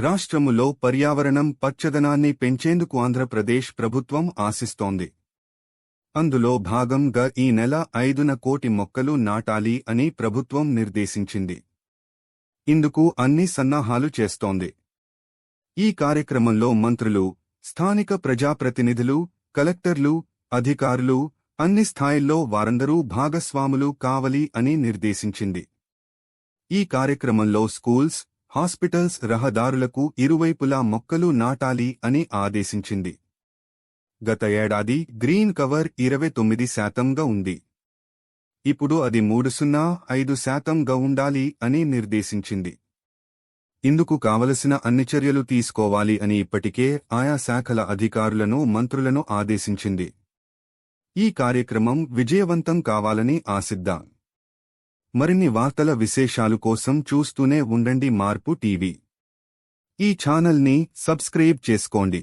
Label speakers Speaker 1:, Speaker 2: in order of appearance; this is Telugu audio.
Speaker 1: రాష్ట్రములో పర్యావరణం పచ్చదనాన్ని పెంచేందుకు ఆంధ్రప్రదేశ్ ప్రభుత్వం ఆశిస్తోంది. అందులో భాగంగా ఈ నెల ఐదున కోటి మొక్కలు నాటాలి అని ప్రభుత్వం నిర్దేశించింది. ఇందుకు అన్ని సన్నాహాలు చేస్తోంది. ఈ కార్యక్రమంలో మంత్రులు స్థానిక ప్రజాప్రతినిధులు కలెక్టర్లు అధికారులు అన్ని స్థాయిల్లో వారందరూ భాగస్వాములు కావలి అని నిర్దేశించింది. ఈ కార్యక్రమంలో స్కూల్స్ హాస్పిటల్స్ రహదారులకు ఇరువైపులా మొక్కలు నాటాలి అని ఆదేశించింది. గత ఏడాది గ్రీన్ కవర్ ఇరవై తొమ్మిది శాతంగా ఉంది. ఇప్పుడు అది మూడు సున్నా ఐదు శాతంగా ఉండాలి అని నిర్దేశించింది. ఇందుకు కావలసిన అన్ని చర్యలు తీసుకోవాలి అని ఇప్పటికే ఆయా శాఖల అధికారులను మంత్రులను ఆదేశించింది. ఈ కార్యక్రమం విజయవంతం కావాలని ఆశిద్దాం. మరిన్ని వార్తల విశేషాలు కోసం చూస్తూనే ఉండండి మార్పు టీవీ. ఈ ఛానల్ని సబ్స్క్రైబ్ చేసుకోండి.